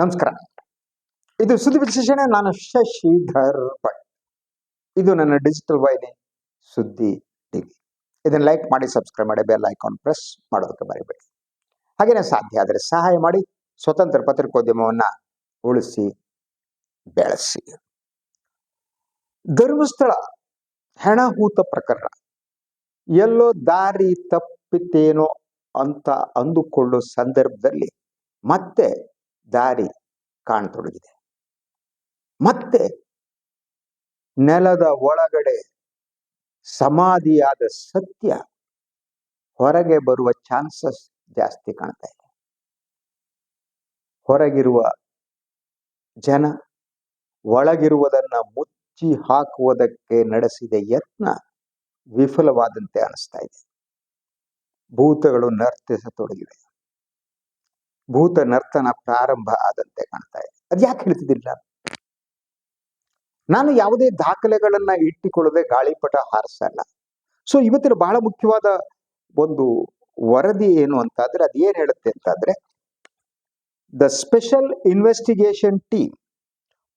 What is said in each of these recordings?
ನಮಸ್ಕಾರ. ಇದು ಸುದ್ದಿ ವಿಶ್ಲೇಷಣೆ, ನಾನು ಶಶಿಧರ್ ಭಟ್. ಇದು ನನ್ನ ಡಿಜಿಟಲ್ ವಾಹಿನಿ ಸುದ್ದಿ ಟಿವಿ ಇದನ್ನು ಲೈಕ್ ಮಾಡಿ ಸಬ್ಸ್ಕ್ರೈಬ್ ಮಾಡಿ ಬೆಲ್ ಐಕಾನ್ ಪ್ರೆಸ್ ಮಾಡೋದಕ್ಕೆ ಮರಿಬೇಡಿ. ಹಾಗೇನೆ ಸಾಧ್ಯ ಆದರೆ ಸಹಾಯ ಮಾಡಿ, ಸ್ವತಂತ್ರ ಪತ್ರಿಕೋದ್ಯಮವನ್ನ ಉಳಿಸಿ, ಬೆಳೆಸಿ. ಧರ್ಮಸ್ಥಳ ಹೆಣಹೂತ ಪ್ರಕರಣ. ಎಲ್ಲೋ ದಾರಿ ತಪ್ಪಿತೇನೋ ಅಂತ ಅಂದುಕೊಳ್ಳೋ ಸಂದರ್ಭದಲ್ಲಿ ಮತ್ತೆ ದಾರಿ ಕಾಣತೊಡಗಿದೆ. ಮತ್ತೆ ನೆಲದ ಒಳಗಡೆ ಸಮಾಧಿಯಾದ ಸತ್ಯ ಹೊರಗೆ ಬರುವ ಚಾನ್ಸಸ್ ಜಾಸ್ತಿ ಕಾಣ್ತಾ ಇದೆ. ಹೊರಗಿರುವ ಜನ ಒಳಗಿರುವುದನ್ನ ಮುಚ್ಚಿ ಹಾಕುವುದಕ್ಕೆ ನಡೆಸಿದ ಯತ್ನ ವಿಫಲವಾದಂತೆ ಅನಿಸ್ತಾ ಇದೆ. ಭೂತಗಳು ನರ್ತಿಸತೊಡಗಿವೆ. ಭೂತ ನರ್ತನ ಪ್ರಾರಂಭ ಆದಂತೆ ಕಾಣ್ತಾ ಇದೆ. ಅದು ಹೇಳ್ತಿದ್ದಿಲ್ಲ ನಾನು ಯಾವುದೇ ದಾಖಲೆಗಳನ್ನ ಇಟ್ಟಿಕೊಳ್ಳದೆ ಗಾಳಿಪಟ ಹಾರಿಸಲ್ಲ. ಸೊ ಇವತ್ತಿನ ಬಹಳ ಮುಖ್ಯವಾದ ಒಂದು ವರದಿ ಏನು ಅಂತಂದ್ರೆ ಅದು ಏನ್ ಹೇಳುತ್ತೆ ಅಂತಾದ್ರೆ the special investigation team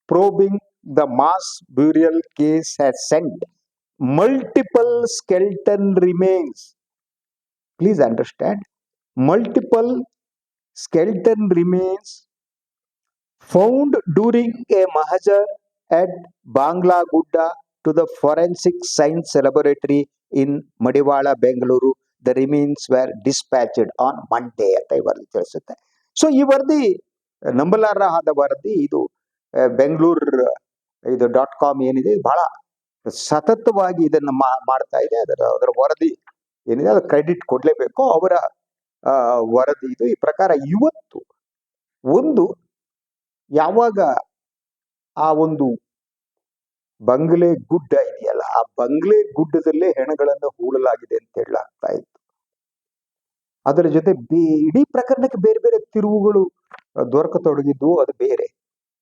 probing the mass burial case has sent multiple skeleton remains please understand multiple skeleton remains found during a mahajar at Bangla Gudda to the Forensic Science Laboratory in Madiwala, Bengaluru. The remains were dispatched on Monday ಅಂತ ಈ ವರದಿ ತಿಳಿಸುತ್ತೆ so ಈ ವರದಿ ನಂಬಲಾರಹದ ವರದಿ ಇದು ಬೆಂಗಳೂರು ಇದು dot com ಏನಿದೆ ಬಹಳ ಸತತವಾಗಿ ಇದನ್ನು ಮಾಡ್ತಾ ಇದೆ ಅದರ ಅದರ ವರದಿ ಏನಿದೆ ಅದು ಕ್ರೆಡಿಟ್ ಕೊಡಲೇಬೇಕು ಅವರ ವರದಿ ಇದು ಈ ಪ್ರಕಾರ ಇವತ್ತು ಒಂದು ಯಾವಾಗ ಆ ಒಂದು ಬಂಗ್ಲೆ ಗುಡ್ಡ ಇದೆಯಲ್ಲ, ಆ ಬಂಗ್ಲೆ ಗುಡ್ಡದಲ್ಲೇ ಹೆಣಗಳನ್ನು ಹೂಳಲಾಗಿದೆ ಅಂತ ಹೇಳಲಾಗ್ತಾ ಇತ್ತು. ಅದರ ಜೊತೆ ಬೇ- ಇಡೀ ಪ್ರಕರಣಕ್ಕೆ ಬೇರೆ ಬೇರೆ ತಿರುವುಗಳು ದೊರಕತೊಡಗಿದ್ದು ಅದು ಬೇರೆ.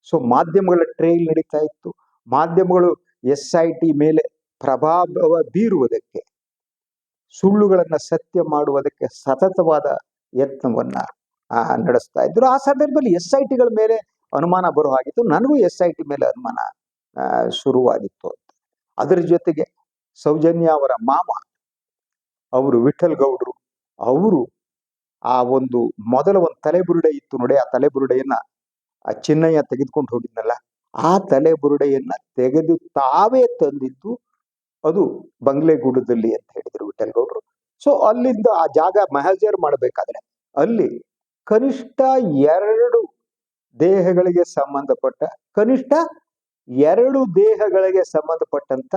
ಸೊ ಮಾಧ್ಯಮಗಳ ಟ್ರೈಲ್ ನಡೀತಾ ಇತ್ತು. ಮಾಧ್ಯಮಗಳು ಎಸ್ ಐ ಟಿ ಮೇಲೆ ಪ್ರಭಾವ ಬೀರುವುದಕ್ಕೆ ಸುಳ್ಳುಗಳನ್ನ ಸತ್ಯ ಮಾಡುವುದಕ್ಕೆ ಸತತವಾದ ಯತ್ನವನ್ನ ನಡೆಸ್ತಾ ಇದ್ರು. ಆ ಸಂದರ್ಭದಲ್ಲಿ ಎಸ್ ಐ ಟಿಗಳ ಮೇಲೆ ಅನುಮಾನ ಬರೋ ಹಾಗಿತ್ತು. ನನಗೂ ಎಸ್ ಐ ಟಿ ಮೇಲೆ ಅನುಮಾನ ಶುರುವಾಗಿತ್ತು ಅಂತ. ಅದರ ಜೊತೆಗೆ ಸೌಜನ್ಯ ಅವರ ಮಾಮ, ಅವರು ವಿಠಲ್ ಗೌಡ್ರು, ಅವರು ಆ ಒಂದು ಮೊದಲ ಒಂದು ತಲೆಬುರುಡೆ ಇತ್ತು ನೋಡಿ. ಆ ತಲೆಬುರುಡೆಯನ್ನ ಆ ಚಿನ್ನಯ್ಯ ತೆಗೆದುಕೊಂಡು ಹೋಗಿದ್ನಲ್ಲ, ಆ ತಲೆಬುರುಡೆಯನ್ನ ತೆಗೆದು ತಾವೇ ತಂದಿದ್ದು ಅದು ಬಂಗ್ಲೆಗೂಡದಲ್ಲಿ ಅಂತ ಹೇಳಿದ್ರು ವಿಠಲ್ ಗೌಡ್ರು ಸೊ ಅಲ್ಲಿಂದ ಆ ಜಾಗ ಮಹಜರ್ ಮಾಡಬೇಕಾದ್ರೆ ಅಲ್ಲಿ ಕನಿಷ್ಠ ಎರಡು ದೇಹಗಳಿಗೆ ಸಂಬಂಧಪಟ್ಟ, ಕನಿಷ್ಠ ಎರಡು ದೇಹಗಳಿಗೆ ಸಂಬಂಧಪಟ್ಟಂತ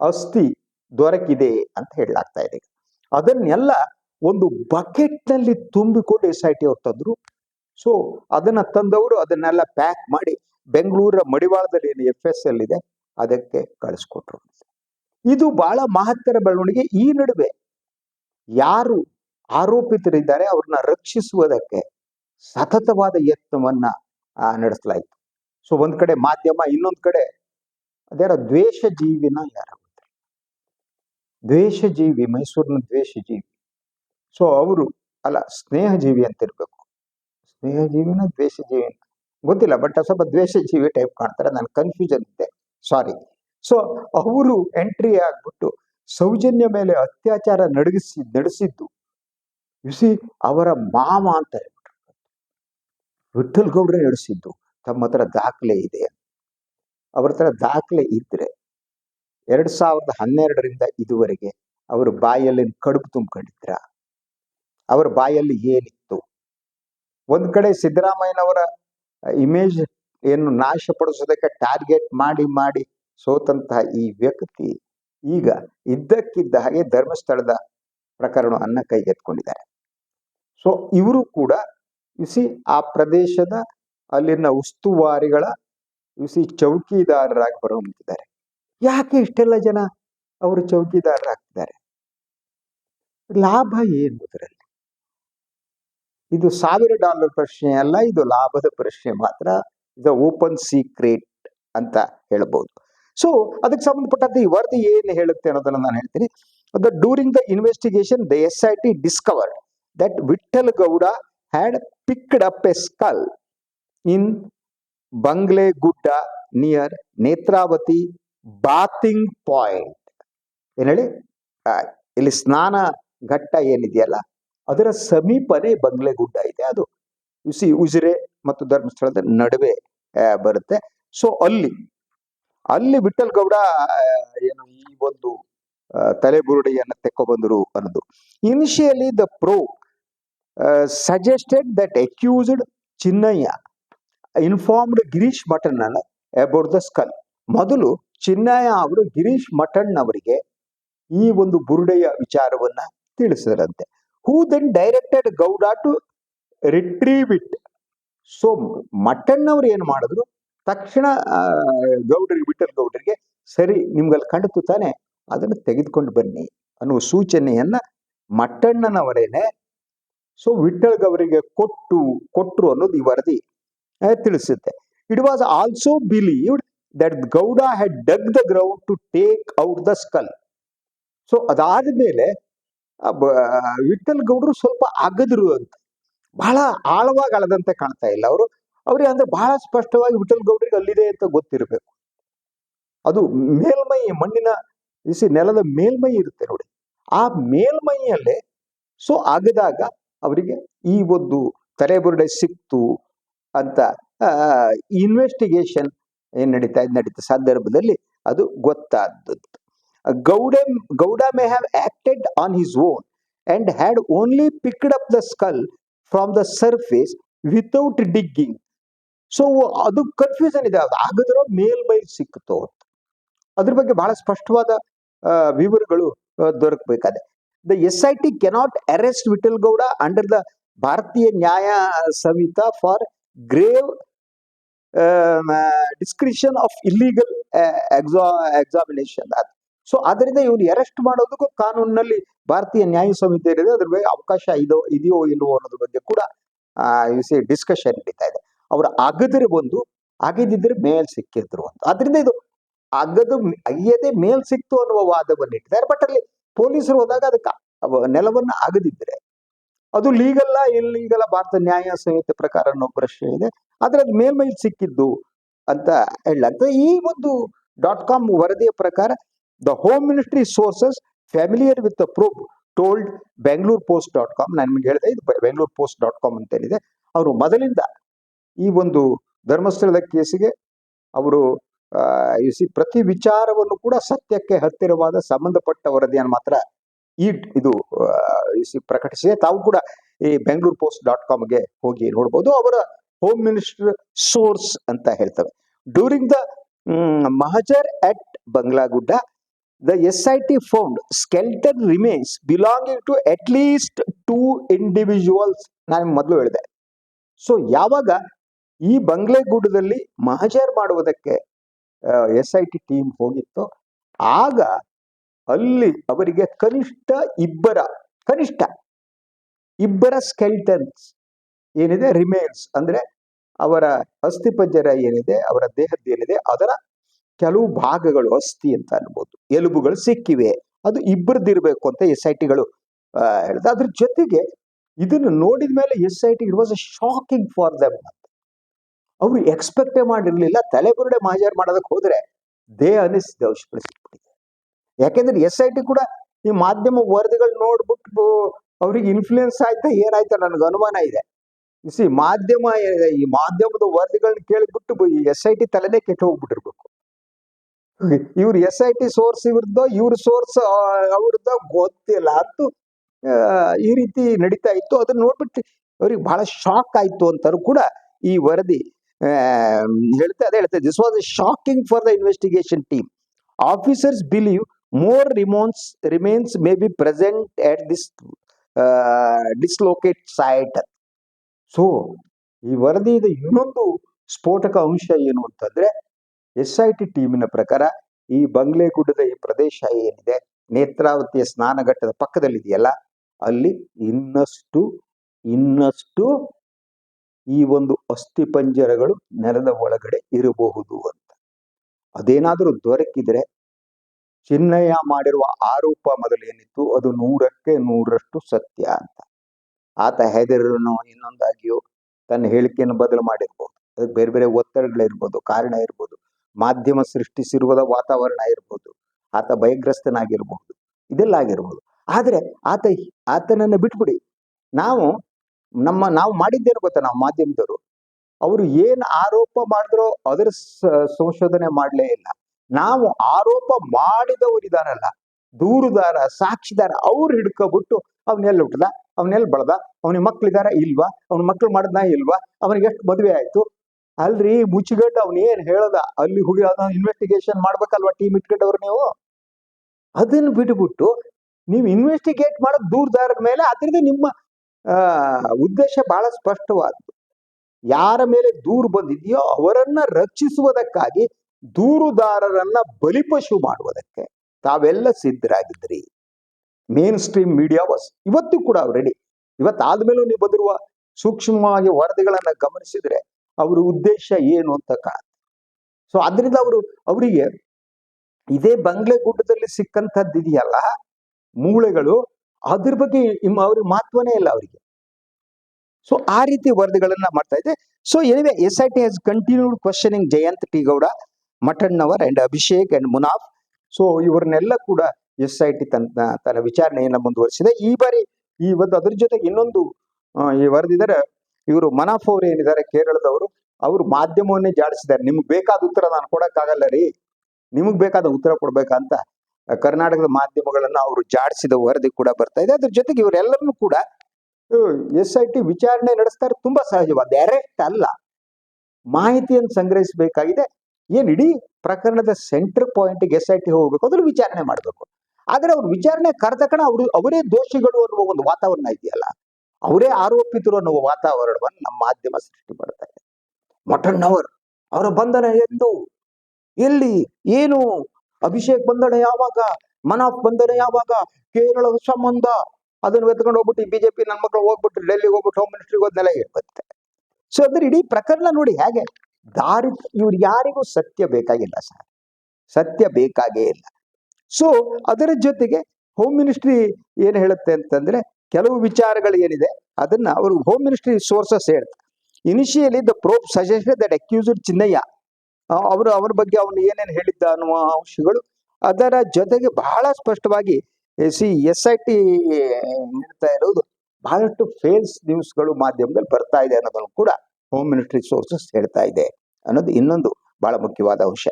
ಅಸ್ಥಿ ದೊರಕಿದೆ ಅಂತ ಹೇಳಲಾಗ್ತಾ ಇದೆ. ಅದನ್ನೆಲ್ಲ ಒಂದು ಬಕೆಟ್ನಲ್ಲಿ ತುಂಬಿಕೊಂಡು ಎಸ್ ಐ ಟಿ ಅವ್ರು ತಂದ್ರು. ಸೊ ಅದನ್ನ ತಂದವರು ಅದನ್ನೆಲ್ಲ ಪ್ಯಾಕ್ ಮಾಡಿ ಬೆಂಗಳೂರ ಮಡಿವಾಳದಲ್ಲಿ ಏನು ಎಫ್ ಎಸ್ ಎಲ್ ಇದೆ, ಅದಕ್ಕೆ ಕಳಿಸ್ಕೊಟ್ರು. ಇದು ಬಹಳ ಮಹತ್ತರ ಬೆಳವಣಿಗೆ ಈ ನಡುವೆ. ಯಾರು ಆರೋಪಿತರಿದ್ದಾರೆ ಅವ್ರನ್ನ ರಕ್ಷಿಸುವುದಕ್ಕೆ ಸತತವಾದ ಯತ್ನವನ್ನ ನಡೆಸಲಾಯಿತು. ಸೊ, ಒಂದ್ ಕಡೆ ಮಾಧ್ಯಮ, ಇನ್ನೊಂದ್ ಕಡೆ ಅದರ ದ್ವೇಷ ಜೀವಿನ ಯಾರಾಗುತ್ತೆ ದ್ವೇಷ ಜೀವಿ ಮೈಸೂರಿನ ದ್ವೇಷ ಜೀವಿ ಸೊ, ಅವರು ಅಲ್ಲ ಸ್ನೇಹ ಜೀವಿ ಅಂತ ಇರ್ಬೇಕು ಸ್ನೇಹ ಜೀವಿನ ದ್ವೇಷ ಜೀವಿನ ಗೊತ್ತಿಲ್ಲ, ಬಟ್ ಸ್ವಲ್ಪ ದ್ವೇಷ ಜೀವಿ ಟೈಪ್ ಕಾಣ್ತಾರೆ, ನಾನು ಕನ್ಫ್ಯೂಷನ್ ಇದೆ ಸಾರಿ ಸೊ ಅವರು ಎಂಟ್ರಿ ಆಗ್ಬಿಟ್ಟು ಸೌಜನ್ಯ ಮೇಲೆ ಅತ್ಯಾಚಾರ ನಡಗಿಸಿ, ನಡೆಸಿದ್ದು. ಯುಸಿ ಅವರ ಮಾಮ ಅಂತ ಹೇಳ್ಬಿಟ್ರು. ವಿಠಲ್ ಗೌಡ್ರೆ ನಡೆಸಿದ್ದು. ತಮ್ಮ ಹತ್ರ ದಾಖಲೆ ಇದೆ ಅವ್ರ ಹತ್ರ ದಾಖಲೆ ಇದ್ರೆ ಎರಡ್ ಸಾವಿರದ ಹನ್ನೆರಡರಿಂದ ಇದುವರೆಗೆ ಅವ್ರ ಬಾಯಲ್ಲಿ ಕಡುಬು ತುಂಬಿಕೊಂಡಿದ್ರ. ಅವ್ರ ಬಾಯಲ್ಲಿ ಏನಿತ್ತು? ಒಂದ್ ಕಡೆ ಸಿದ್ದರಾಮಯ್ಯನವರ ಇಮೇಜ್ ಏನು ನಾಶಪಡಿಸೋದಕ್ಕೆ ಟಾರ್ಗೆಟ್ ಮಾಡಿ ಮಾಡಿ. ಸೋತಂತಹ ಈ ವ್ಯಕ್ತಿ ಈಗ ಇದ್ದಕ್ಕಿದ್ದ ಹಾಗೆ ಧರ್ಮಸ್ಥಳದ ಪ್ರಕರಣವನ್ನ ಕೈಗೆತ್ಕೊಂಡಿದ್ದಾರೆ ಸೊ ಇವರು ಕೂಡ ಇಸಿ ಆ ಪ್ರದೇಶದ ಅಲ್ಲಿನ ಉಸ್ತುವಾರಿಗಳ ಇಸಿ ಚೌಕಿದಾರರಾಗಿ ಹೊರಹೊಮ್ಮಿದ್ದಾರೆ ಯಾಕೆ ಇಷ್ಟೆಲ್ಲ ಜನ ಅವರು ಚೌಕಿದಾರರಾಗ್ತಿದ್ದಾರೆ? ಲಾಭ ಏನು ಇದರಲ್ಲಿ ಇದು ಸಾವಿರ ಡಾಲರ್ ಪ್ರಶ್ನೆ ಅಲ್ಲ, ಇದು ಲಾಭದ ಪ್ರಶ್ನೆ ಮಾತ್ರ, ಇದು ಓಪನ್ ಸೀಕ್ರೆಟ್ ಅಂತ ಹೇಳ್ಬೋದು. ಸೊ ಅದಕ್ಕೆ ಸಂಬಂಧಪಟ್ಟಂತೆ ಈ ವರದಿ ಏನು ಹೇಳುತ್ತೆ ಅನ್ನೋದನ್ನ ನಾನು ಹೇಳ್ತೀನಿ. The during the investigation the S I T discovered that Vittal Gowda had picked up a skull in Bangle Gudda near Netravati bathing point ಏನ್ ಹೇಳಿ? ಇಲ್ಲಿ ಸ್ನಾನ ಘಟ್ಟ ಏನಿದೆಯಲ್ಲ, ಅದರ ಸಮೀಪನೇ ಬಂಗ್ಲೆ ಗುಡ್ಡ ಇದೆ ಅದು. ಸಿ ಉಜಿರೆ ಮತ್ತು ಧರ್ಮಸ್ಥಳದ ನಡುವೆ ಬರುತ್ತೆ. ಸೊ ಅಲ್ಲಿ ಅಲ್ಲಿ ವಿಠಲ್ ಗೌಡ ಏನು ಈ ಒಂದು ತಲೆಬುರುಡೆಯನ್ನು ತೆಕ್ಕೊಬಂದರು ಅನ್ನೋದು. Initially the probe suggested that accused Chinnaiah, informed Girish Mattan about the skull. ಮೊದಲು ಚಿನ್ನಯ್ಯ ಅವರು ಗಿರೀಶ್ ಮಟನ್ ಅವರಿಗೆ ಈ ಒಂದು ಬುರುಡೆಯ ವಿಚಾರವನ್ನ ತಿಳಿಸಿದರಂತೆ. Who then directed Gowda to retrieve it so Mattan ಅವ್ರು ಏನ್ ಮಾಡಿದ್ರು? ತಕ್ಷಣ ಗೌಡರಿಗೆ, ವಿಠಲ್ ಗೌಡರಿಗೆ, ಸರಿ, ನಿಮ್ಗಲ್ಲಿ ಕಂಡಿತು ತಾನೆ, ಅದನ್ನು ತೆಗೆದುಕೊಂಡು ಬನ್ನಿ ಅನ್ನುವ ಸೂಚನೆಯನ್ನ ಮಟ್ಟಣ್ಣನವರೇನೆ ಸೊ, ವಿಠಲ್ ಗೌರಿಗೆ ಕೊಟ್ಟು ಕೊಟ್ಟರು ಅನ್ನೋದು ಈ ವರದಿ ತಿಳಿಸುತ್ತೆ. It was also believed that Gowda had dug the ground to take out the skull so ಅದಾದ ಮೇಲೆ ವಿಠಲ್ ಗೌಡರು ಸ್ವಲ್ಪ ಅಗದ್ರು ಅಂತ, ಬಹಳ ಆಳವಾಗಿ ಅಳದಂತೆ ಕಾಣ್ತಾ ಇಲ್ಲ ಅವರು. ಅವ್ರಿಗೆ ಅಂದ್ರೆ ಬಹಳ ಸ್ಪಷ್ಟವಾಗಿ ವಿಠಲ್ ಗೌಡರಿಗೆ ಅಲ್ಲಿದೆ ಅಂತ ಗೊತ್ತಿರಬೇಕು. ಅದು ಮೇಲ್ಮೈ ಮಣ್ಣಿನ ಇಸಿ ನೆಲದ ಮೇಲ್ಮೈ ಇರುತ್ತೆ ನೋಡಿ. ಆ ಮೇಲ್ಮೈಯಲ್ಲೇ ಸೊ ಆಗದಾಗ ಅವರಿಗೆ ಈ ಒಂದು ತಲೆಬುರುಡೆ ಸಿಕ್ತು ಅಂತ ಇನ್ವೆಸ್ಟಿಗೇಷನ್ ಏನ್ ನಡೀತಾ ಇದ್ ನಡೀತಾ ಸಂದರ್ಭದಲ್ಲಿ ಅದು ಗೊತ್ತಾದದ್ದು. Gowda Gowda may have acted on his own and had only picked up the skull from the surface without digging so ಅದು ಕನ್ಫ್ಯೂಷನ್ ಇದೆ. ಅದು ಆಗದಿರೋ ಮೇಲ್ಮೈ ಸಿಕ್ತು ಅದ್ರ ಬಗ್ಗೆ ಬಹಳ ಸ್ಪಷ್ಟವಾದ ವಿವರಗಳು ದೊರಕಬೇಕಾದ the S I T cannot arrest Vittal Gowda under the Bharatiya Nyaya Sanhita for grave description of illegal exa examination so ಅದರಿಂದ ಇವನು ಅರೆಸ್ಟ್ ಮಾಡೋದಕ್ಕೂ ಕಾನೂನಿನಲ್ಲಿ ಭಾರತೀಯ ನ್ಯಾಯ ಸಂಹಿತೆ ಇರಿದೆ, ಅದ್ರ ಬಗ್ಗೆ ಅವಕಾಶ ಇದೋ, ಇದೆಯೋ ಇಲ್ವೋ ಅನ್ನೋದ್ರ ಬಗ್ಗೆ ಕೂಡ ಡಿಸ್ಕಷನ್ ನಡೀತಾ ಇದೆ. ಅವರ ಅಗದ್ರೆ ಒಂದು ಅಗೆದಿದ್ರೆ ಮೇಲ್ ಸಿಕ್ಕಿದ್ರು ಅಂತ. ಅದರಿಂದ ಇದು ಅಗದು ಅಯ್ಯದೆ ಮೇಲ್ ಸಿಕ್ತು ಅನ್ನುವ ವಾದವನ್ನು ಇಟ್ಟಿದ್ದಾರೆ. ಬಟ್ ಅಲ್ಲಿ ಪೊಲೀಸರು ಹೋದಾಗ ಅದಕ್ಕೆ ನೆಲವನ್ನ ಅಗದಿದ್ರೆ. ಅದು ಲೀಗಲ್ಲ, ಇಲ್ಲೀಗಲ್ಲ, ಭಾರತ ನ್ಯಾಯ ಸಂಹಿತೆ ಪ್ರಕಾರ ಅನ್ನೋ ಪ್ರಶ್ನೆ ಇದೆ. ಆದ್ರೆ ಅದು ಮೇಲ್ಮೈಲಿ ಸಿಕ್ಕಿದ್ದು ಅಂತ ಹೇಳಲಾಗ್ತದೆ. ಈ ಒಂದು ಡಾಟ್ ಕಾಮ್ ವರದಿಯ ಪ್ರಕಾರ the home ministry sources familiar with the probe told Bengaluru post dot com. ನಾನು ನಿಮ್ಗೆ ಹೇಳಿದೆ, ಇದು ಬೆಂಗಳೂರು ಪೋಸ್ಟ್ ಡಾಟ್ ಕಾಮ್ ಅಂತ ಏನಿದೆ ಅವರು ಮೊದಲಿಂದ ಈ ಒಂದು ಧರ್ಮಸ್ಥಳದ ಕೇಸಿಗೆ ಅವರು ಸಿ ಪ್ರತಿ ವಿಚಾರವನ್ನು ಕೂಡ ಸತ್ಯಕ್ಕೆ ಹತ್ತಿರವಾದ ಸಂಬಂಧಪಟ್ಟ ವರದಿಯನ್ನು ಮಾತ್ರ ಈ ಇದು ಸಿ ಪ್ರಕಟಿಸಿದೆ. ತಾವು ಕೂಡ ಈ ಬೆಂಗಳೂರು ಪೋಸ್ಟ್ ಡಾಟ್ ಕಾಮ್ಗೆ ಹೋಗಿ ನೋಡ್ಬೋದು. ಅವರ ಹೋಮ್ ಮಿನಿಸ್ಟರ್ ಸೋರ್ಸ್ ಅಂತ ಹೇಳ್ತವೆ. During the mahazar at Banglagudda the S I T found skeleton remains belonging to at least two individuals ನಾನು ಮೊದಲು ಹೇಳಿದೆ. ಸೊ ಯಾವಾಗ ಈ ಬಂಗ್ಲೆಗೂಡದಲ್ಲಿ ಮಹಜರ್ ಮಾಡುವುದಕ್ಕೆ ಎಸ್ ಐ ಟಿ ಟೀಮ್ ಹೋಗಿತ್ತು. ಆಗ ಅಲ್ಲಿ ಅವರಿಗೆ ಕನಿಷ್ಠ ಇಬ್ಬರ ಕನಿಷ್ಠ ಇಬ್ಬರ ಸ್ಕೆಲ್ಟನ್ಸ್ ಏನಿದೆ ರಿಮೇನ್ಸ್ ಅಂದ್ರೆ ಅವರ ಅಸ್ಥಿಪಂಜರ ಏನಿದೆ, ಅವರ ದೇಹದ ಏನಿದೆ, ಅದರ ಕೆಲವು ಭಾಗಗಳು, ಅಸ್ಥಿ ಅಂತ ಅನ್ಬೋದು, ಎಲುಬುಗಳು ಸಿಕ್ಕಿವೆ. ಅದು ಇಬ್ಬರದಿರಬೇಕು ಅಂತ ಎಸ್ ಐ ಟಿಗಳು ಹೇಳಿದೆ. ಅದ್ರ ಜೊತೆಗೆ ಇದನ್ನು ನೋಡಿದ ಮೇಲೆ S I T it was a shocking for them ಅವರು ಎಕ್ಸ್ಪೆಕ್ಟೇ ಮಾಡಿರಲಿಲ್ಲ ತಲೆಬುರುಡೆ ಮಾಜಾರ್ ಮಾಡೋದಕ್ಕೆ ಹೋದ್ರೆ ದೇಹ ಅನಿಸಿದೆ ಔಷಧಿಪಡಿಸಿಬಿಟ್ಟಿದೆ ಯಾಕೆಂದ್ರೆ ಎಸ್ ಐ ಟಿ ಕೂಡ ಈ ಮಾಧ್ಯಮ ವರದಿಗಳು ನೋಡ್ಬಿಟ್ಟು ಅವ್ರಿಗೆ ಇನ್ಫ್ಲೂಯೆನ್ಸ್ ಆಯ್ತಾ ಏನಾಯ್ತಾ ನನಗೆ ಅನುಮಾನ ಇದೆ. ಸಿ ಮಾಧ್ಯಮ ಈ ಮಾಧ್ಯಮದ ವರದಿಗಳನ್ನ ಕೇಳಿಬಿಟ್ಟು ಎಸ್ ಐ ಟಿ ತಲೆನೇ ಕೆಟ್ಟು ಹೋಗ್ಬಿಟ್ಟಿರ್ಬೇಕು. ಇವ್ರ ಎಸ್ ಐ ಟಿ ಸೋರ್ಸ್ ಇವ್ರದ್ದ ಇವ್ರ ಸೋರ್ಸ್ ಅವ್ರದ್ದ ಗೊತ್ತಿಲ್ಲ. ಅಂತೂ ಈ ರೀತಿ ನಡೀತಾ ಇತ್ತು. ಅದನ್ನ ನೋಡ್ಬಿಟ್ಟು ಅವ್ರಿಗೆ ಬಹಳ ಶಾಕ್ ಆಯ್ತು ಅಂತಾರು ಕೂಡ ಈ ವರದಿ ಹೇಳ್ತಾ ಅದೇ ಹೇಳ್ತಾ this was shocking for the investigation team officers believe more remains remains may be present at this dislocate site so ಈ ವರದಿಯ ಇನ್ನೊಂದು ಸ್ಫೋಟಕ ಅಂಶ ಏನು ಅಂತಂದ್ರೆ ಎಸ್ ಐ ಟಿ ಟೀಮಿನ ಪ್ರಕಾರ ಈ ಬಂಗ್ಲೆಗುಡ್ಡದ ಈ ಪ್ರದೇಶ ಏನಿದೆ ನೇತ್ರಾವತಿಯ ಸ್ನಾನಘಟ್ಟದ ಪಕ್ಕದಲ್ಲಿದೆಯಲ್ಲ, ಅಲ್ಲಿ ಇನ್ನಷ್ಟು ಇನ್ನಷ್ಟು ಈ ಒಂದು ಅಸ್ಥಿಪಂಜರಗಳು ನೆಲದ ಒಳಗಡೆ ಇರಬಹುದು ಅಂತ. ಅದೇನಾದರೂ ದೊರಕಿದ್ರೆ ಚಿನ್ನಯ್ಯ ಮಾಡಿರುವ ಆರೋಪ ಮೊದಲು ಏನಿತ್ತು? ಅದು ನೂರಕ್ಕೆ ನೂರಷ್ಟು ಸತ್ಯ ಅಂತ. ಆತ ಹೆದರನೋ ಇನ್ನೊಂದಾಗಿಯೋ ತನ್ನ ಹೇಳಿಕೆಯನ್ನು ಬದಲು ಮಾಡಿರ್ಬೋದು. ಅದಕ್ಕೆ ಬೇರೆ ಬೇರೆ ಒತ್ತಡಗಳಿರ್ಬೋದು ಕಾರಣ ಇರ್ಬೋದು, ಮಾಧ್ಯಮ ಸೃಷ್ಟಿಸಿರುವ ವಾತಾವರಣ ಇರ್ಬೋದು, ಆತ ಭಯಗ್ರಸ್ತನಾಗಿರ್ಬಹುದು ಇದೆಲ್ಲ ಆಗಿರ್ಬೋದು. ಆದರೆ ಆತ ಆತನನ್ನು ಬಿಟ್ಬಿಡಿ. ನಾವು ನಮ್ಮ ನಾವು ಮಾಡಿದ್ದೇನು ಗೊತ್ತಾ ನಾವು ಮಾಧ್ಯಮದವರು? ಅವರು ಏನು ಆರೋಪ ಮಾಡಿದ್ರು ಅದರ ಸಂಶೋಧನೆ ಮಾಡಲೇ ಇಲ್ಲ. ನಾವು ಆರೋಪ ಮಾಡಿದವರಿದಾರಲ್ಲ ದೂರುದಾರ, ಸಾಕ್ಷಿದಾರ, ಅವ್ರು ಹಿಡ್ಕೊಬಿಟ್ಟು ಅವನ್ನೆಲ್ಲ ಹುಟ್ಟದ ಅವನ್ನೆಲ್ಲ ಬಳದ ಅವನಿಗೆ ಮಕ್ಳಿದಾರ ಇಲ್ವಾ, ಅವ್ನ ಮಕ್ಳು ಮಾಡಿದ್ನ ಇಲ್ವಾ, ಅವನಿಗೆ ಎಷ್ಟು ಮದುವೆ ಆಯ್ತು? ಅಲ್ರಿ ಮುಚ್ಚಿಗಟ್ಟು ಅವ್ನ ಏನ್ ಹೇಳದ, ಅಲ್ಲಿ ಹೋಗಿ ಅದನ್ನ ಇನ್ವೆಸ್ಟಿಗೇಷನ್ ಮಾಡ್ಬೇಕಲ್ವಾ ಟೀಮ್ ಇಟ್ಕೊಂಡವ್ರು ನೀವು? ಅದನ್ನ ಬಿಟ್ಬಿಟ್ಟು ನೀವು ಇನ್ವೆಸ್ಟಿಗೇಟ್ ಮಾಡೋದು ದೂರದಾರರ ಮೇಲೆ ಅದ್ರದ್ದು ನಿಮ್ಮ ಉದ್ದೇಶ ಬಹಳ ಸ್ಪಷ್ಟವಾದ್ದು. ಯಾರ ಮೇಲೆ ದೂರು ಬಂದಿದೆಯೋ ಅವರನ್ನ ರಕ್ಷಿಸುವುದಕ್ಕಾಗಿ ದೂರುದಾರರನ್ನ ಬಲಿಪಶು ಮಾಡುವುದಕ್ಕೆ ತಾವೆಲ್ಲ ಸಿದ್ಧರಾಗಿದ್ರಿ ಮೇನ್ ಸ್ಟ್ರೀಮ್ ಮೀಡಿಯಾ ವಾಸ್ ಇವತ್ತು ಕೂಡ ರೆಡಿ ಇವತ್ತಾದ್ಮೇಲೂ ನೀವು ಬಂದಿರುವ ಸೂಕ್ಷ್ಮವಾಗಿ ವರದಿಗಳನ್ನ ಗಮನಿಸಿದ್ರೆ ಅವರ ಉದ್ದೇಶ ಏನು ಅಂತ ಕಾಣುತ್ತೆ. ಸೊ ಅದರಿಂದ ಅವರು, ಅವರಿಗೆ ಇದೇ ಬಂಗ್ಲೆ ಗುಡ್ಡದಲ್ಲಿ ಸಿಕ್ಕಂಥದ್ದು ಇದೆಯಲ್ಲ ಮೂಳೆಗಳು ಅದ್ರ ಬಗ್ಗೆ ಅವ್ರಿಗೆ ಮಹತ್ವನೇ ಇಲ್ಲ ಅವರಿಗೆ. ಸೊ ಆ ರೀತಿ ವರದಿಗಳನ್ನ ಮಾಡ್ತಾ ಇದೆ so anyway S I T has continued questioning Jayant T Gowda Mathannavar and Abhishek and Munaf so ಇವ್ರನ್ನೆಲ್ಲ ಕೂಡ ಎಸ್ ಐ ಟಿ ತನ್ನ ತನ್ನ ವಿಚಾರಣೆಯನ್ನ ಮುಂದುವರಿಸಿದೆ. ಈ ಬಾರಿ ಈ ಒಂದು ಅದ್ರ ಜೊತೆಗೆ ಇನ್ನೊಂದು ಈ ವರದಿದರೆ ಇವರು ಮನಾಫ್ ಅವರು ಏನಿದ್ದಾರೆ, ಕೇರಳದವರು, ಅವರು ಮಾಧ್ಯಮವನ್ನೇ ಜಾಡಿಸಿದ್ದಾರೆ. ನಿಮ್ಗೆ ಬೇಕಾದ ಉತ್ತರ ನಾನು ಕೊಡಕ್ಕಾಗಲ್ಲ ರೀ. ನಿಮಗ್ ಬೇಕಾದ ಉತ್ತರ ಕೊಡ್ಬೇಕಂತ ಕರ್ನಾಟಕದ ಮಾಧ್ಯಮಗಳನ್ನ ಅವರು ಜಾಡಿಸಿದ ವರದಿ ಕೂಡ ಬರ್ತಾ ಇದೆ. ಅದ್ರ ಜೊತೆಗೆ ಇವರೆಲ್ಲರನ್ನೂ ಕೂಡ ಎಸ್ ಐ ಟಿ ವಿಚಾರಣೆ ನಡೆಸ್ತಾರೆ ತುಂಬಾ ಸಹಜವಾದ ಡೈರೆಕ್ಟ್ ಅಲ್ಲ. ಮಾಹಿತಿಯನ್ನು ಸಂಗ್ರಹಿಸಬೇಕಾಗಿದೆ. ಏನ್ ಇಡೀ ಪ್ರಕರಣದ ಸೆಂಟರ್ ಪಾಯಿಂಟ್ಗೆ ಎಸ್ ಐ ಟಿ ಹೋಗ್ಬೇಕು ಅದ್ರ ವಿಚಾರಣೆ ಮಾಡಬೇಕು. ಆದ್ರೆ ಅವ್ರ ವಿಚಾರಣೆ ಕರೆದಕ್ಕಣ ಅವರು, ಅವರೇ ದೋಷಿಗಳು ಅನ್ನುವ ಒಂದು ವಾತಾವರಣ ಇದೆಯಲ್ಲ, ಅವರೇ ಆರೋಪಿತರು ಅನ್ನುವ ವಾತಾವರಣವನ್ನು ನಮ್ಮ ಮಾಧ್ಯಮ ಸೃಷ್ಟಿ ಮಾಡ್ತಾ ಇದೆ. ಅವರ್, ಅವರ ಬಂಧನ ಎಂದು ಎಲ್ಲಿ, ಏನು ಅಭಿಷೇಕ್ ಬಂದಡೆ ಯಾವಾಗ? ಮನಾಫ್ ಬಂದಡೆ ಯಾವಾಗ? ಕೇರಳದ ಸಂಬಂಧ. ಅದನ್ನು ಎತ್ಕೊಂಡು ಹೋಗ್ಬಿಟ್ಟು ಬಿಜೆಪಿ ನನ್ನ ಮಕ್ಕಳು ಹೋಗ್ಬಿಟ್ಟು ಡೆಲ್ಲಿಗೆ ಹೋಗ್ಬಿಟ್ಟು ಹೋಮ್ ಮಿನಿಸ್ಟ್ರಿಗೆ ಹೋದ್ನೆಲ್ಲ ಹೇಳ್ಬತ್ತೆ ಸೊ ಅಂದ್ರೆ ಇಡೀ ಪ್ರಕರಣ ನೋಡಿ ಹೇಗೆ? ದಾರಿ, ಇವ್ರು ಯಾರಿಗೂ ಸತ್ಯ ಬೇಕಾಗಿಲ್ಲ ಸರ್. ಸತ್ಯ ಬೇಕಾಗೇ ಇಲ್ಲ. ಸೊ ಅದರ ಜೊತೆಗೆ ಹೋಮ್ ಮಿನಿಸ್ಟ್ರಿ ಏನ್ ಹೇಳುತ್ತೆ ಅಂತಂದ್ರೆ ಕೆಲವು ವಿಚಾರಗಳು ಏನಿದೆ, ಅದನ್ನ ಅವರು ಹೋಮ್ ಮಿನಿಸ್ಟ್ರಿ ಸೋರ್ಸಸ್ ಹೇಳ್ತಾರೆ. Initially the probe suggested that accused Chinnaiah ಅವರು ಅವರ ಬಗ್ಗೆ ಅವನು ಏನೇನು ಹೇಳಿದ್ದ ಅನ್ನುವ ಅಂಶಗಳು ಅದರ ಜೊತೆಗೆ ಬಹಳ ಸ್ಪಷ್ಟವಾಗಿ ಸಿ, ಎಸ್ ಐ ಟಿ ಹೇಳ್ತಾ ಇರೋದು ಬಹಳಷ್ಟು ಫೇಲ್ಸ್ ನ್ಯೂಸ್ಗಳು ಮಾಧ್ಯಮದಲ್ಲಿ ಬರ್ತಾ ಇದೆ ಅನ್ನೋದನ್ನು ಕೂಡ ಹೋಮ್ ಮಿನಿಸ್ಟ್ರಿ ಸೋರ್ಸಸ್ ಹೇಳ್ತಾ ಇದೆ ಅನ್ನೋದು ಇನ್ನೊಂದು ಬಹಳ ಮುಖ್ಯವಾದ ಅಂಶ.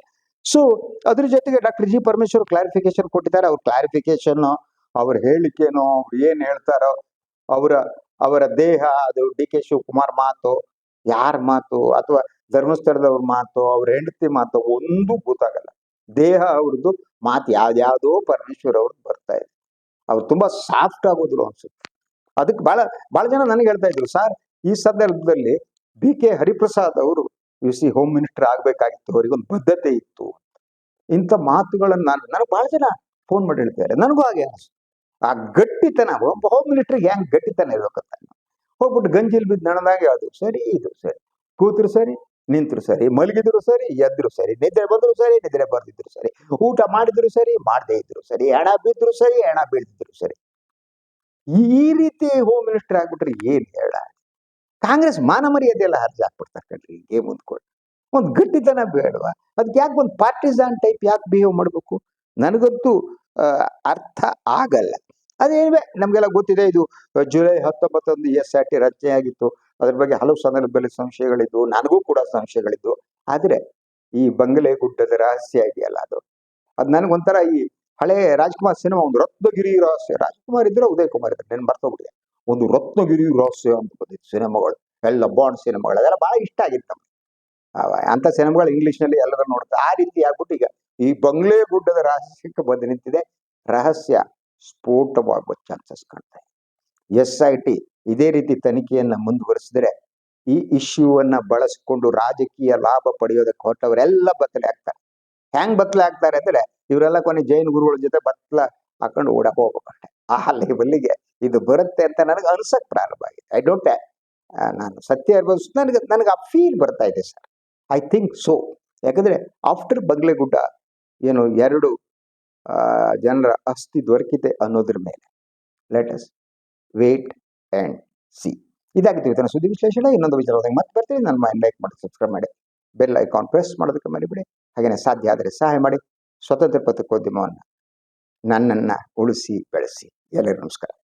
ಸೊ ಅದ್ರ ಜೊತೆಗೆ ಡಾಕ್ಟರ್ ಜಿ ಪರಮೇಶ್ವರ್ ಕ್ಲಾರಿಫಿಕೇಶನ್ ಕೊಟ್ಟಿದ್ದಾರೆ. ಅವ್ರ ಕ್ಲಾರಿಫಿಕೇಶನ್ ಅವ್ರ ಹೇಳಿಕೆನೋ, ಅವ್ರು ಏನ್ ಹೇಳ್ತಾರೋ, ಅವರ ಅವರ ದೇಹ, ಅದು ಡಿ ಕೆ ಶಿವಕುಮಾರ್ ಮಾತು, ಯಾರ ಮಾತು, ಅಥವಾ ಧರ್ಮಸ್ಥಳದವ್ರ ಮಾತು, ಅವ್ರ ಹೆಂಡತಿ ಮಾತು ಒಂದು ಗೊತ್ತಾಗಲ್ಲ. ದೇಹ ಅವ್ರದ್ದು ಮಾತು ಯಾವ್ದಾವುದೋ ಪರಮೇಶ್ವರ್ ಅವ್ರದ್ದು ಬರ್ತಾ ಇದೆ. ಅವ್ರು ತುಂಬಾ ಸಾಫ್ಟ್ ಆಗೋದ್ರು ಅನ್ಸುತ್ತೆ. ಅದಕ್ಕೆ ಬಹಳ ಬಹಳ ಜನ ನನಗೆ ಹೇಳ್ತಾ ಇದ್ರು, ಸರ್, ಈ ಸಂದರ್ಭದಲ್ಲಿ ಬಿ ಕೆ ಹರಿಪ್ರಸಾದ್ ಅವರು ಯು ಸಿ ಹೋಮ್ ಮಿನಿಸ್ಟರ್ ಆಗ್ಬೇಕಾಗಿತ್ತು ಅವರಿಗೆ ಒಂದು ಬದ್ಧತೆ ಇತ್ತು ಇಂಥ ಮಾತುಗಳನ್ನ ನಾನು, ನನಗೆ ಬಹಳ ಜನ ಫೋನ್ ಮಾಡಿ ಹೇಳ್ತಾರೆ ನನಗೂ ಹಾಗೆ ಆ ಗಟ್ಟಿತನ ಒಬ್ಬ ಹೋಮ್ ಮಿನಿಸ್ಟ್ರಿಗೆ ಹೆಂಗ್ ಗಟ್ಟಿತನ ಇರ್ಬೇಕಂತ. ಹೋಗ್ಬಿಟ್ಟು ಗಂಜಿಲ್ ಬಿದ್ದು ನಡೆದಾಗ ಅದು ಸರಿ ಇದು ಸರಿ. ಕೂತ್ರು ಸರಿ ನಿಂತರು ಸರಿ, ಮಲಗಿದ್ರು ಸರಿ, ಎದ್ರು ಸರಿ, ನಿದ್ರೆ ಬಂದ್ರು ಸರಿ, ನಿದ್ರೆ ಬರ್ದಿದ್ರು ಸರಿ, ಊಟ ಮಾಡಿದ್ರು ಸರಿ, ಮಾಡದೇ ಇದ್ರು ಸರಿ ಹೆಣ ಬಿದ್ರು ಸರಿ ಹೆಣ ಬೀಳ್ದಿದ್ರು ಸರಿ. ಈ ರೀತಿ ಹೋಮ್ ಮಿನಿಸ್ಟರ್ ಆಗ್ಬಿಟ್ರೆ ಏನ್ ಹೇಳ? ಕಾಂಗ್ರೆಸ್ ಮಾನ ಮರ್ಯಾದೆ ಎಲ್ಲ ಹರಿದು ಹಾಕ್ಬಿಡ್ತಾರೆ ಕಣ್ರಿ ಗೇಮ್ ಮುಂದ್ಕೊಂಡು ಒಂದು ಗಟ್ಟಿತನ ಬೇಡವಾ? ಅದಕ್ಕೆ ಯಾಕೆ ಒಂದು ಪಾರ್ಟಿಸಾನ್ ಟೈಪ್ ಯಾಕೆ ಬಿಹೇವ್ ಮಾಡಬೇಕು? ನನಗಂತೂ ಅರ್ಥ ಆಗಲ್ಲ. ಅದೇನಿವೆ ನಮಗೆಲ್ಲ ಗೊತ್ತಿದೆ ಇದು, ಜುಲೈ ಹತ್ತೊಂಬತ್ತೊಂದು ಎಸ್ ಆರ್ ಟಿ ರಚನೆ ಆಗಿತ್ತು ಅದ್ರ ಬಗ್ಗೆ ಹಲವು ಸಂದರ್ಭದಲ್ಲಿ ಸಂಶಯಗಳಿದ್ವು, ನನಗೂ ಕೂಡ ಸಂಶಯಗಳಿದ್ವು. ಆದ್ರೆ ಈ ಬಂಗಲೆ ಗುಡ್ಡದ ರಹಸ್ಯ ಇದೆಯಲ್ಲ ಅದು. ಅದು ನನಗೊಂಥರ ಈ ಹಳೆ ರಾಜ್ಕುಮಾರ್ ಸಿನಿಮಾ ಒಂದು ರತ್ನಗಿರಿ ರಹಸ್ಯ. ರಾಜ್ಕುಮಾರ್ ಇದ್ರೆ ಉದಯ್ ಕುಮಾರ್ ಇದ್ರೆ ನೆನ್ ಒಂದು ರತ್ನಗಿರಿ ರಹಸ್ಯ ಅಂತ ಬಂದಿತ್ತು ಸಿನಿಮಾಗಳು. ಎಲ್ಲ ಬಾಂಡ್ ಸಿನಿಮಾಗಳು. ಅದೆಲ್ಲ ಬಹಳ ಇಷ್ಟ ಆಗಿತ್ತು ನಮ್ಗೆ. ಅಂತ ಸಿನಿಮಾಗಳು ಇಂಗ್ಲಿಷ್ನಲ್ಲಿ ಎಲ್ಲರೂ ನೋಡ್ತಾರೆ. ಆ ರೀತಿ ಆಗ್ಬಿಟ್ಟು ಈಗ ಈ ಬಂಗ್ಲೆ ಗುಡ್ಡದ ರಹಸ್ಯಕ್ಕೆ ಬಂದು ನಿಂತಿದೆ. ರಹಸ್ಯ ಸ್ಫೋಟವಾಗುವ ಚಾನ್ಸಸ್ ಕಾಣ್ತಾ ಇದೆ. ಎಸ್ ಐ ಟಿ ಇದೇ ರೀತಿ ತನಿಖೆಯನ್ನ ಮುಂದುವರಿಸಿದ್ರೆ ಈ ಇಶ್ಯೂವನ್ನ ಬಳಸಿಕೊಂಡು ರಾಜಕೀಯ ಲಾಭ ಪಡೆಯೋದಕ್ಕೆ ಹೊರಟವರೆಲ್ಲ ಬತ್ತಲೆ ಆಗ್ತಾರೆ ಹೆಂಗ್ ಬತ್ತಲೆ ಆಗ್ತಾರೆ ಅಂದ್ರೆ ಇವರೆಲ್ಲ ಕೊನೆ ಜೈನ್ ಗುರುಗಳ ಜೊತೆ ಬತ್ತಲ ಹಾಕೊಂಡು ಓಡಕ್ ಹೋಗ್ಬೇಕಷ್ಟೆ. ಆ ಲೆವೆಲ್ಗೆ ಇದು ಬರುತ್ತೆ ಅಂತ ನನಗೆ ಅನ್ಸಕ್ ಪ್ರಾರಂಭ ಆಗಿದೆ. ಐ ಡೋಂಟ್ ನಾನು ಸತ್ಯ ಇರ್ಬೋದು ನನಗೆ ನನಗೆ ಆ ಫೀಲ್ ಬರ್ತಾ ಇದೆ ಸರ್. ಐ ಥಿಂಕ್ ಸೊ ಯಾಕಂದ್ರೆ ಆಫ್ಟರ್ ಬಗ್ಲೆಗುಡ್ಡ ಏನು ಎರಡು ಜನರ ಅಸ್ತಿ ದೊರಕಿದೆ ಅನ್ನೋದ್ರ ಮೇಲೆ. Let us wait and see ಇದಾಗಿತ್ತು ಇವತ್ತಿನ ಸುದ್ದಿ ವಿಶ್ಲೇಷಣೆ. ಇನ್ನೊಂದು ವಿಚಾರದಾಗ ಮತ್ತೆ ಬರ್ತೀನಿ. ನನ್ನ ಮೈಂಡ್ ಲೈಕ್ ಮಾಡಿ ಸಬ್ಸ್ಕ್ರೈಬ್ ಮಾಡಿ ಬೆಲ್ ಐಕಾನ್ ಪ್ರೆಸ್ ಮಾಡೋದಕ್ಕೆ ಮರಿಬೇಡಿ. ಹಾಗೆಯೇ ಸಾಧ್ಯ ಆದರೆ ಸಹಾಯ ಮಾಡಿ. ಸ್ವತಂತ್ರ ಪತ್ರಿಕೋದ್ಯಮವನ್ನು ನನ್ನನ್ನು ಉಳಿಸಿ, ಬೆಳೆಸಿ. ಎಲ್ಲರಿಗೂ ನಮಸ್ಕಾರ.